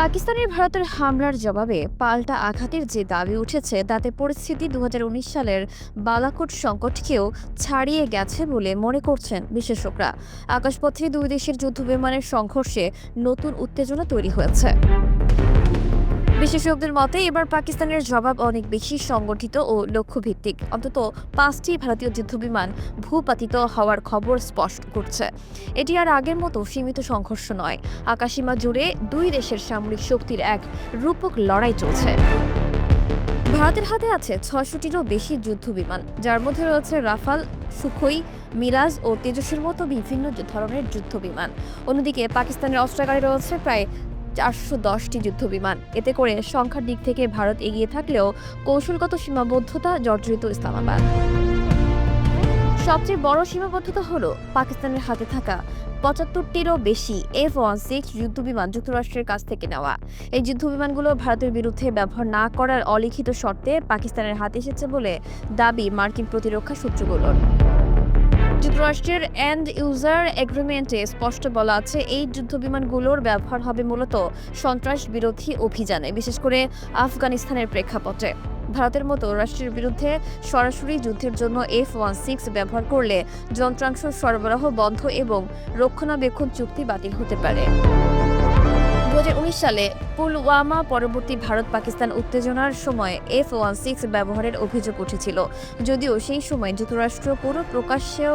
পাকিস্তানের ভারতের হামলার জবাবে পাল্টা আঘাতের যে দাবি উঠেছে, তাতে পরিস্থিতি দু হাজার উনিশ সালের বালাকোট সংকটকেও ছাড়িয়ে গেছে বলে মনে করছেন বিশেষজ্ঞরা। আকাশপথে দুই দেশের যুদ্ধ বিমানের সংঘর্ষে নতুন উত্তেজনা তৈরি হয়েছে। বিশেষজ্ঞদের মতে, এবার পাকিস্তানের জবাব অনেক বেশি সংগঠিত ও লক্ষ্যভিত্তিক। অন্তত পাঁচটি ভারতীয় যুদ্ধবিমান ভূপাতিত হওয়ার খবর স্পষ্ট করছে। এটি আর আগের মতো সীমিত সংঘর্ষ নয়। আকাশীমা জুড়ে দুই দেশের সামরিক শক্তির এক রূপক লড়াই চলছে। ভারতের হাতে আছে ছয়শটিরও বেশি যুদ্ধবিমান, যার মধ্যে রয়েছে রাফাল, সুখই, মিরাজ ও তেজসের মতো বিভিন্ন ধরনের যুদ্ধবিমান। অন্যদিকে পাকিস্তানের অস্ত্রাগারে রয়েছে প্রায় চারশো দশটি যুদ্ধবিমান। এতে করে সংখ্যার দিক থেকে ভারত এগিয়ে থাকলেও কৌশলগত সীমাবদ্ধতা জর্জরিত ইসলামাবাদ। সবচেয়ে বড় সীমাবদ্ধতা হলো পাকিস্তানের হাতে থাকা পঁচাত্তরটিরও বেশি এফ ওয়ান সিক্স যুদ্ধবিমান যুক্তরাষ্ট্রের কাছ থেকে নেওয়া। এই যুদ্ধবিমানগুলো ভারতের বিরুদ্ধে ব্যবহার না করার অলিখিত শর্তে পাকিস্তানের হাতে এসেছে বলে দাবি মার্কিন প্রতিরক্ষা সূত্রগুলোর। যুক্তরাষ্ট্রের এন্ড ইউজার এগ্রিমেন্টে স্পষ্ট বলা আছে, এই যুদ্ধবিমানগুলোর ব্যবহার হবে মূলত সন্ত্রাস বিরোধী অভিযানে, বিশেষ করে আফগানিস্তানের প্রেক্ষাপটে। ভারতের মতো রাষ্ট্রের বিরুদ্ধে সরাসরি যুদ্ধের জন্য এফ ওয়ান সিক্স ব্যবহার করলে যন্ত্রাংশ সরবরাহ বন্ধ এবং রক্ষণাবেক্ষণ চুক্তি বাতিল হতে পারে। দু হাজার উনিশ সালে পুলওয়ামা পরবর্তী ভারত পাকিস্তান উত্তেজনার সময় এফ ওয়ান সিক্স ব্যবহারের অভিযোগ উঠেছিল। যদিও সেই সময় যুক্তরাষ্ট্র কোনো প্রকাশ্যেও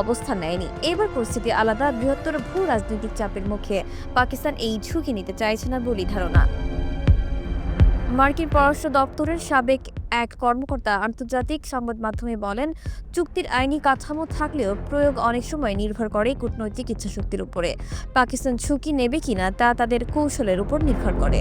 অবস্থান নেয়নি। এবার পরিস্থিতি আলাদা, বৃহত্তর ভূ রাজনৈতিক চাপের মুখে পাকিস্তান এই ঝুঁকি নিতে চাইছে না বলেই ধারণা। মার্কিন পররাষ্ট্র দপ্তরের সাবেক এক কর্মকর্তা আন্তর্জাতিক সংবাদ মাধ্যমে বলেন, চুক্তির আইনি কাঠামো থাকলেও প্রয়োগ অনেক সময় নির্ভর করে কূটনৈতিক ইচ্ছাশক্তির উপরে। পাকিস্তান ঝুঁকি নেবে কিনা তা তাদের কৌশলের উপর নির্ভর করে।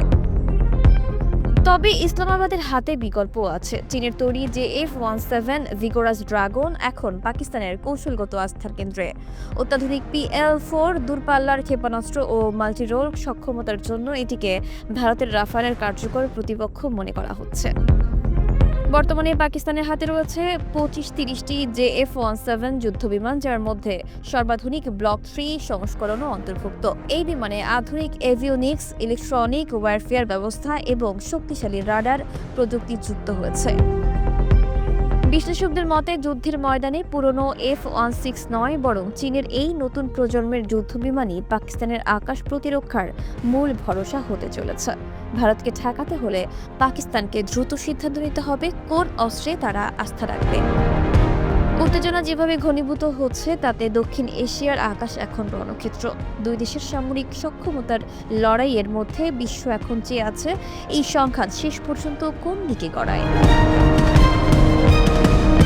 তবে ইসলামাবাদের হাতে বিকল্প আছে। চীনের তৈরি যে F one seven vigorous dragon এখন পাকিস্তানের কৌশলগত আস্থার কেন্দ্রে। অত্যাধুনিক পিএল ফোর, দূরপাল্লার ক্ষেপণাস্ত্র ও মাল্টিরোল সক্ষমতার জন্য এটিকে ভারতের রাফালের কার্যকর প্রতিপক্ষ মনে করা হচ্ছে। বর্তমানে পাকিস্তানের হাতে রয়েছে পঁচিশ তিরিশটি জে এফ ওয়ান সেভেন যুদ্ধ বিমান যার মধ্যে সর্বাধুনিক ব্লক থ্রি সংস্করণও অন্তর্ভুক্ত। এই বিমানে আধুনিক এভিওনিক্স, ইলেকট্রনিক ওয়ারফেয়ার ব্যবস্থা এবং শক্তিশালী রাডার প্রযুক্তি যুক্ত হয়েছে। বিশ্লেষকদের মতে, যুদ্ধের ময়দানে পুরনো এফ ওয়ান সিক্স নয় বরং চীনের এই নতুন প্রজন্মের যুদ্ধবিমানই পাকিস্তানের আকাশ প্রতিরক্ষার মূল ভরসা হতে চলেছে। ভারতকে ঠেকাতে হলে পাকিস্তানকে দ্রুত সিদ্ধান্ত নিতে হবে, কোন অস্ত্রে তারা আস্থা রাখবে। উত্তেজনা যেভাবে ঘনীভূত হচ্ছে, তাতে দক্ষিণ এশিয়ার আকাশ এখন রণক্ষেত্র। দুই দেশের সামরিক সক্ষমতার লড়াইয়ের মধ্যে বিশ্ব এখন চেয়ে আছে, এই সংখ্যা শেষ পর্যন্ত কোন দিকে গড়ায়।